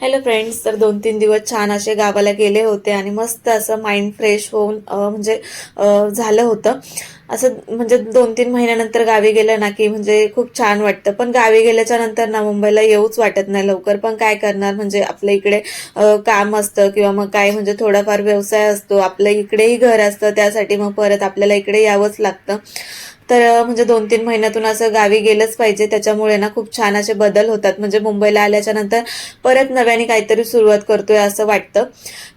Hello friends तर दोन तीन दिवस छान असे गावाला गेले होते आणि मस्त असं माइंड फ्रेश होऊन म्हणजे झालं होतं. असं म्हणजे दोन तीन महिन्यानंतर गावी गेलं ना की म्हणजे खूप छान वाटतं. पण गावी गेल्याच्यानंतर ना मुंबईला येऊच वाटत नाही लवकर. पण काय करणार? म्हणजे आपल्या इकडे काम असतं किंवा मग काय म्हणजे थोडाफार व्यवसाय असतो. आपल्या इकडेही घर असतं. त्यासाठी मग परत आपल्याला इकडे यावंच लागतं. तर म्हणजे दोन तीन महिन्यातून असं गावी गेलंच पाहिजे. त्याच्यामुळे ना खूप छान असे बदल होतात. म्हणजे मुंबईला आल्याच्यानंतर परत नव्याने काहीतरी सुरुवात करतोय असं वाटतं.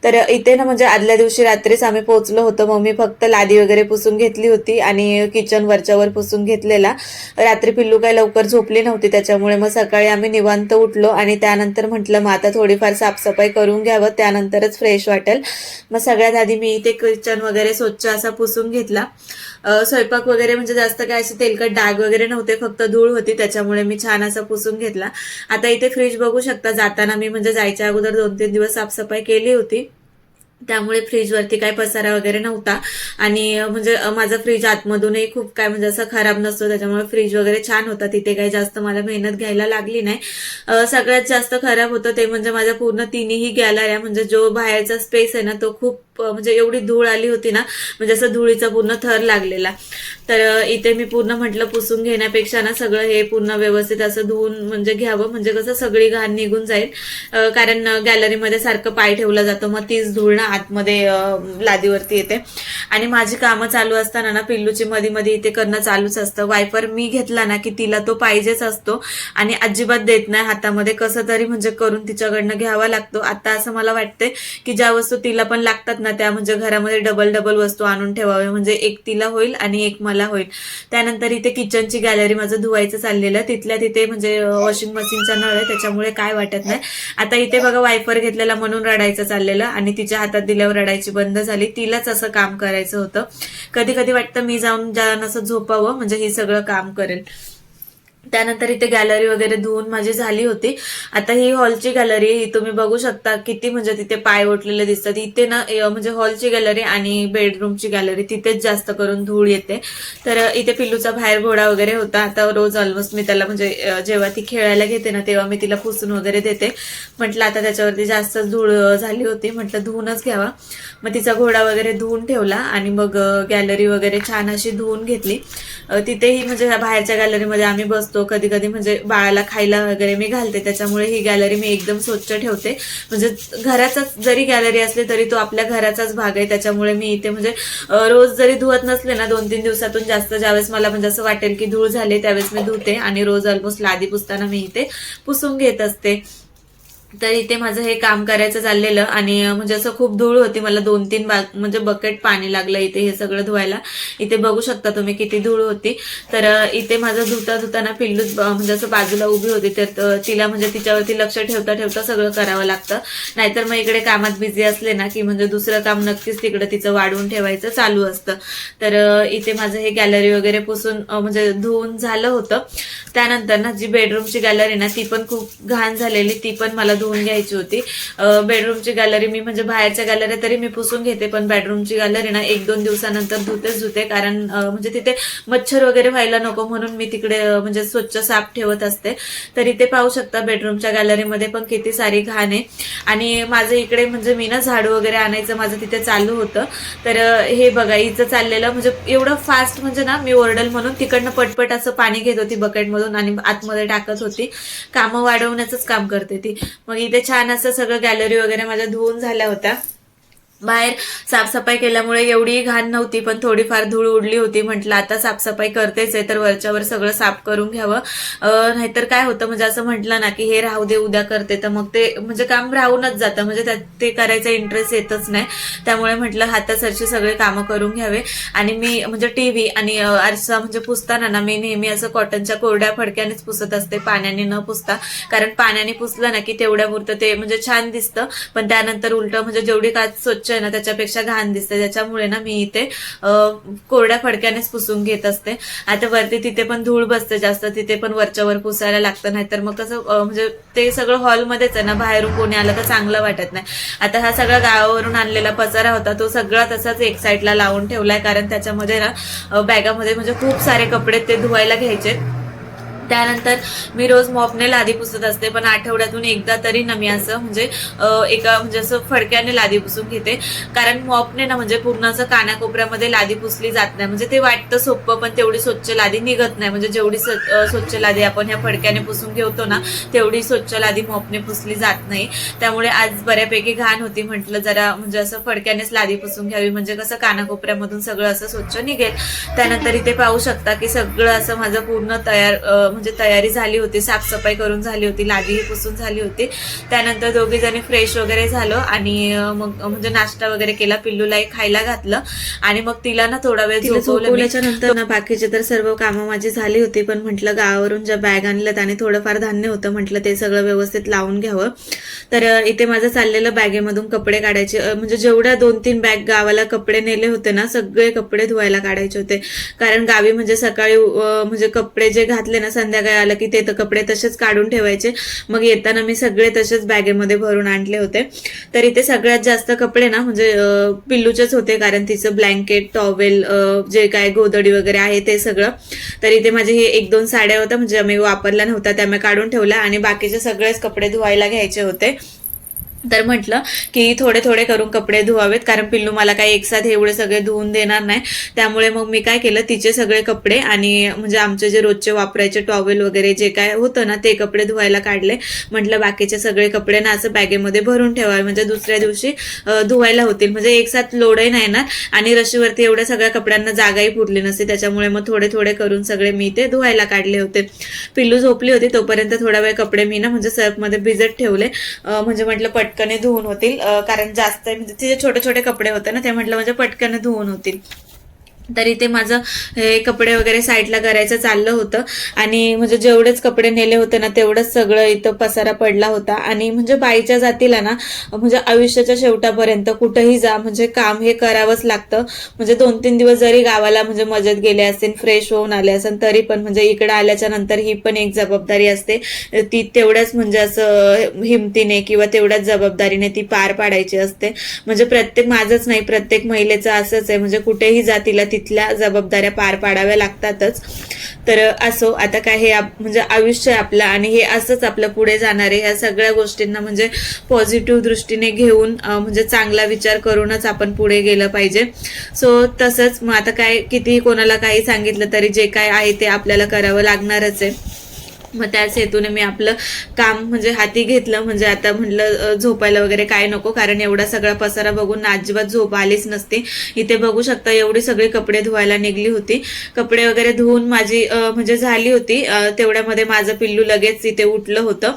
तर इथे ना म्हणजे आदल्या दिवशी रात्रीच आम्ही पोहोचलो होतो. मग मी फक्त लादी वगैरे पुसून घेतली होती आणि किचन वरच्यावर पुसून घेतलेला. रात्री पिल्लू काय लवकर झोपली नव्हती. त्याच्यामुळे मग सकाळी आम्ही निवांत उठलो आणि त्यानंतर म्हटलं मग आता थोडीफार साफसफाई करून घ्यावं. त्यानंतरच फ्रेश वाटेल. मग सगळ्यात आधी मी इथे किचन वगैरे स्वच्छ असा पुसून घेतला. स्वयंपाक वगैरे म्हणजे जास्त काय असे तेलकट डाग वगैरे नव्हते फक्त धूळ होती त्याच्यामुळे मी छान असा पुसून घेतला. आता इथे फ्रीज बघू शकता जाताना मी म्हणजे जायच्या अगोदर दोन तीन दिवस साफसफाई केली होती. त्यामुळे फ्रीजवरती काही पसारा वगैरे नव्हता. आणि म्हणजे माझा फ्रीज आतमधूनही खूप काय म्हणजे असं खराब नसतो त्याच्यामुळे फ्रीज वगैरे छान होता. तिथे काही जास्त मला मेहनत घ्यायला लागली नाही. सगळ्यात जास्त खराब होतं ते म्हणजे माझ्या पूर्ण तिन्ही गॅलऱ्या म्हणजे जो बाहेरचा स्पेस आहे ना तो खूप म्हणजे एवढी धूळ आली होती ना म्हणजे असं धुळीचा पूर्ण थर लागलेला. तर इथे मी पूर्ण म्हटलं पुसून घेण्यापेक्षा ना सगळं हे पूर्ण व्यवस्थित असं धुवून म्हणजे घ्यावं. म्हणजे कसं सगळी घाण निघून जाईल. कारण गॅलरीमध्ये सारखं पाय ठेवला जातो. मग तीच धूळ ना आतमध्ये लादीवरती येते. आणि माझी कामं चालू असताना ना पिल्लूची मधी मध्ये इथे करणं चालूच असतं. वायपर मी घेतला ना की तिला तो पाहिजेच असतो. आणि अजिबात देत नाही हातामध्ये. कसं तरी म्हणजे करून तिच्याकडनं घ्यावा लागतो. आता असं मला वाटतंय की ज्या वस्तू तिला पण लागतात ना त्या म्हणजे घरामध्ये डबल डबल वस्तू आणून ठेवाव्या. म्हणजे एक तिला होईल आणि एक मला होईल. त्यानंतर इथे किचनची गॅलरी माझं धुवायचं चाललेलं. तिथल्या तिथे म्हणजे वॉशिंग मशीनचा नळ आहे. त्याच्यामुळे काय वाटत नाही. आता इथे बघा वायफर घेतलेला म्हणून रडायचं चाललेलं आणि तिच्या हातात दिल्यावर रडायची बंद झाली. तिलाच असं काम करायचं होतं. कधी कधी वाटतं मी जाऊन जाऊन असं झोपावं म्हणजे हे सगळं काम करेल. त्यानंतर इथे गॅलरी वगैरे धुवून माझी झाली होती. आता ही हॉलची गॅलरी ही तुम्ही बघू शकता किती म्हणजे तिथे पाय ओटलेले दिसतात. इथे ना म्हणजे हॉलची गॅलरी आणि बेडरूमची गॅलरी तिथेच जास्त करून धूळ येते. तर इथे पिल्लूचा बाहेर घोडा वगैरे होता. आता रोज ऑलमोस्ट मी त्याला म्हणजे जेव्हा ती खेळायला घेते ना तेव्हा मी तिला पुसून वगैरे देते. म्हटलं आता त्याच्यावरती जास्तच धूळ झाली होती. म्हटलं धुवूनच घ्यावा. मग तिचा घोडा वगैरे धुवून ठेवला आणि मग गॅलरी वगैरे छान अशी धुवून घेतली. तिथेही म्हणजे बाहेरच्या गॅलरीमध्ये आम्ही बसतो. कधी कधी म्हणजे बाळाला खायला वगैरे मी घालते. त्याच्यामुळे ही गॅलरी मी एकदम स्वच्छ ठेवते. म्हणजे घराचाच जरी गॅलरी असली तरी तो आपल्या घराचाच भाग आहे. त्याच्यामुळे मी इथे म्हणजे रोज जरी धुवत नसले ना दोन तीन दिवसातून जास्त ज्यावेळेस मला म्हणजे असं वाटेल की धूळ झाले त्यावेळेस मी धुते आणि रोज ऑलमोस्ट लादी पुसताना मी इथे पुसून घेत असते. तर इथे माझं हे काम करायचं चाललेलं आणि म्हणजे असं खूप धूळ होती. मला दोन तीन बा म्हणजे बकेट पाणी लागलं इथे हे सगळं धुवायला. इथे बघू शकता तुम्ही किती धूळ होती. तर इथे माझं धुता धुताना पिल्लू म्हणजे असं बाजूला उभी होती. तर तिला म्हणजे तिच्यावरती लक्ष ठेवता ठेवता सगळं करावं लागतं. नाहीतर मग इकडे कामात बिझी असले ना की म्हणजे दुसरं काम नक्कीच तिकडे तिचं वाढवून ठेवायचं चालू असतं. तर इथे माझं हे गॅलरी वगैरे पुसून म्हणजे धुवून झालं होतं. त्यानंतर ना जी बेडरूमची गॅलरी ना ती पण खूप घाण झालेली. ती पण मला धुवून घ्यायची होती. बेडरूमची गॅलरी मी म्हणजे बाहेरच्या गॅलरी तरी मी पुसून घेते पण बेडरूमची गॅलरी ना एक दोन दिवसानंतर धुतेच धुते. कारण म्हणजे तिथे मच्छर वगैरे व्हायला नको म्हणून मी तिकडे म्हणजे स्वच्छ साफ ठेवत असते. तर इथे पाहू शकता बेडरूमच्या गॅलरीमध्ये पण किती सारी घाण आहे. आणि माझं इकडे म्हणजे मी ना झाडू वगैरे आणायचं माझं तिथे चालू होतं. तर हे बघा हिचं चाललेलं म्हणजे एवढं फास्ट म्हणजे ना मी ओरडल म्हणून तिकडनं पटपट असं पाणी घेत होती बकेटमधून आणि आतमध्ये टाकत होती. कामं वाढवण्याचंच काम करते ती. मग इथे छान असं सगळं गॅलरी वगैरे माझ्या धुवून झाल्या होत्या. बाहेर साफसफाई केल्यामुळे एवढी घाण नव्हती पण थोडीफार धूळ उडली होती. म्हटलं आता साफसफाई करतेच आहे तर वरच्यावर सगळं साफ करून घ्यावं. नाहीतर काय होतं म्हणजे असं म्हटलं ना की हे राहू दे उद्या करते. तर मग ते म्हणजे काम राहूनच जातं. म्हणजे त्यात ते करायचा इंटरेस्ट येतच नाही. त्यामुळे म्हटलं हातासरशी सगळे कामं करून घ्यावे. आणि मी म्हणजे टीव्ही आणि आरसा म्हणजे पुसताना ना मी नेहमी असं कॉटनच्या कोरड्या फडक्यानेच पुसत असते पाण्याने न पुसता. कारण पाण्याने पुसलं ना की तेवढ्यापुरतं ते म्हणजे छान दिसतं. पण त्यानंतर उलट म्हणजे जेवढी काच स्वच्छ आहे ना त्याच्यापेक्षा घाण दिसते त्याच्यामुळे ना मी इथे कोरड्या फडक्यानेच पुसून घेत असते. आता वरती तिथे पण धूळ बसते जास्त तिथे पण वरच्यावर पुसायला लागतं नाही तर मग कसं म्हणजे ते सगळं हॉलमध्येच आहे ना बाहेरून कोणी आलं तर चांगलं वाटत नाही. आता हा सगळा गावावरून आणलेला पसारा होता तो सगळा तसाच एक साईडला लावून ठेवलाय कारण त्याच्यामध्ये ना बॅगामध्ये म्हणजे खूप सारे कपडे ते धुवायला घ्यायचे. त्यानंतर मी रोज मॉपने लादी पुसत असते पण आठवड्यातून एकदा तरी ना मी असं म्हणजे एका म्हणजे असं फडक्याने लादी पुसून घेते. कारण मॉपने ना म्हणजे पूर्ण असं कानाकोपऱ्यामध्ये लादी पुसली जात नाही. म्हणजे ते वाटतं सोपं पण तेवढी स्वच्छ लादी निघत नाही. म्हणजे जेवढी स्वच्छ लादी आपण ह्या फडक्याने पुसून घेतो ना तेवढी स्वच्छ लादी मॉपने पुसली जात नाही. त्यामुळे आज बऱ्यापैकी घाण होती म्हटलं जरा म्हणजे असं फडक्यानेच लादी पुसून घ्यावी. म्हणजे कसं कानाकोपऱ्यामधून सगळं असं स्वच्छ निघेल. त्यानंतर इथे पाहू शकता की सगळं असं माझं पूर्ण तयार म्हणजे म्हणजे तयारी झाली होती साफसफाई करून झाली होती लादीही पुसून झाली होती. त्यानंतर दोघी जणी फ्रेश वगैरे झालो आणि मग म्हणजे नाश्ता वगैरे केला पिल्लूलाही खायला घातलं आणि मग तिला ना थोडा वेळ झोपवल्याच्या नंतर ना बाकीचे तर सर्व कामं माझी झाली होती पण म्हटलं गावावरून ज्या बॅग आणल्यात आणि थोडंफार धान्य होतं म्हटलं ते सगळं व्यवस्थित लावून घ्यावं. तर इथे माझं चाललेलं बॅगेमधून कपडे काढायचे. म्हणजे जेवढ्या दोन तीन बॅग गावाला कपडे नेले होते ना सगळे कपडे धुवायला काढायचे होते. कारण गावी म्हणजे सकाळी म्हणजे कपडे जे घातले ना संध्याकाळी आलं की ते तर कपडे तसेच काढून ठेवायचे. मग येताना मी सगळे तसेच बॅगेमध्ये भरून आणले होते. तर इथे सगळ्यात जास्त कपडे ना म्हणजे पिल्लूचेच होते कारण तिचं ब्लँकेट टॉवेल जे काय गोदडी वगैरे आहे ते सगळं. तर इथे माझे हे एक दोन साड्या होत्या म्हणजे आम्ही वापरल्या नव्हत्या त्या मी काढून ठेवल्या आणि बाकीचे सगळेच कपडे धुवायला घ्यायचे होते. तर म्हटलं की थोडे थोडे करून कपडे धुवावेत कारण पिल्लू मला काही एकसाथ एवढे सगळे धुवून देणार नाही. त्यामुळे मग मी काय केलं तिचे सगळे कपडे आणि म्हणजे आमचे जे रोजचे वापरायचे टॉवेल वगैरे जे काय होतं ना ते कपडे धुवायला काढले. म्हटलं बाकीचे सगळे कपडे ना असं बॅगेमध्ये भरून ठेवावे म्हणजे दुसऱ्या दिवशी धुवायला होतील. म्हणजे एकसाथ लोडही नाही येणार आणि रशीवरती एवढ्या सगळ्या कपड्यांना जागाही पुरली नसते. त्याच्यामुळे मग थोडे थोडे करून सगळे मी ते धुवायला काढले होते. पिल्लू झोपली होती तोपर्यंत थोडा वेळ कपडे मी ना म्हणजे सर्फमध्ये भिजत ठेवले. म्हणजे म्हटलं पट पटकने धुवून होतील. कारण जास्त म्हणजे तिचे छोटे छोटे कपडे होते ना ते म्हटलं म्हणजे पटकन धुवून होतील. तर इथे माझं हे कपडे वगैरे साईडला करायचं चाललं होतं. आणि म्हणजे जेवढेच कपडे नेले होते ना तेवढंच सगळं इथं पसारा पडला होता. आणि म्हणजे बाईच्या जातीला ना म्हणजे आयुष्याच्या शेवटापर्यंत कुठंही जा म्हणजे काम हे करावंच लागतं. म्हणजे दोन तीन दिवस जरी गावाला म्हणजे मजेत गेले असेल फ्रेश होऊन आले असेल तरी पण म्हणजे इकडे आल्याच्यानंतर ही पण एक जबाबदारी असते. ती तेवढ्याच म्हणजे असं हिमतीने किंवा तेवढ्याच जबाबदारीने ती पार पाडायची असते. म्हणजे प्रत्येक माझंच नाही प्रत्येक महिलेचं असंच आहे. म्हणजे कुठेही जातीला तिथे तिथल्या जबाबदाऱ्या पार पाडाव्या लागतातच. तर असो आता काय हे आप- म्हणजे आयुष्य आहे आपलं आणि हे असंच आपलं पुढे जाणार आहे. ह्या सगळ्या गोष्टींना म्हणजे पॉझिटिव्ह दृष्टीने घेऊन म्हणजे चांगला विचार करूनच आपण पुढे गेलं पाहिजे. सो तसंच मग आता काय कितीही कोणाला काही सांगितलं तरी जे काय आहे ते आपल्याला करावं लागणारच आहे. मग त्याच हेतूने मी आपलं काम म्हणजे हाती घेतलं. म्हणजे आता म्हटलं झोपायला वगैरे काय नको कारण एवढा सगळा पसारा बघून अजिबात झोप आलीच नसते. इथे बघू शकता एवढी सगळी कपडे धुवायला निघली होती. कपडे वगैरे धुवून माझी म्हणजे झाली होती. तेवढ्यामध्ये माझं पिल्लू लगेच इथे उठलं होतं.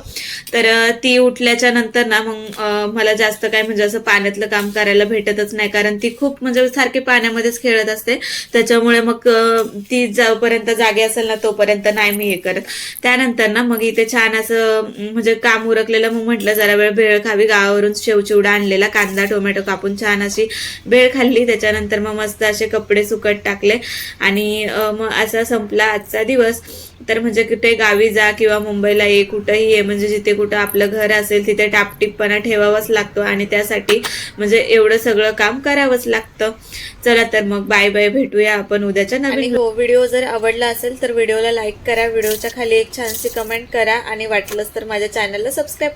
तर ती उठल्याच्या नंतर ना मग मला जास्त काय म्हणजे असं पाण्यातलं काम करायला भेटतच नाही. कारण ती खूप म्हणजे सारखी पाण्यामध्येच खेळत असते. त्याच्यामुळे मग ती जोपर्यंत जागे असेल ना तोपर्यंत नाही मी हे करत. त्यानंतर ना मग इथे छान असं म्हणजे काम उरकलेलं मग म्हटलं जरा वेळ भेळ खावी गावावरून शेवचिवडा आणलेला कांदा टोमॅटो कापून छान अशी भेळ खाल्ली. त्याच्यानंतर मग मस्त असे कपडे सुकट टाकले. आणि मग असा संपला आजचा दिवस. तर म्हणजे कुठे गावी जा किंवा मुंबईला ये कुठंही ये म्हणजे जिथे कुठं आपलं घर असेल तिथे टापटीपणा ठेवावाच लागतो. आणि त्यासाठी म्हणजे एवढं सगळं काम करावंच लागतं. चला तर मग बाय बाय भेटूया आपण उद्याच्या नवीन हो व्हिडिओ जर आवडला असेल तर व्हिडिओला लाईक करा. व्हिडिओच्या खाली एक छानशी कमेंट करा आणि वाटलंच तर माझ्या चॅनलला सबस्क्राईब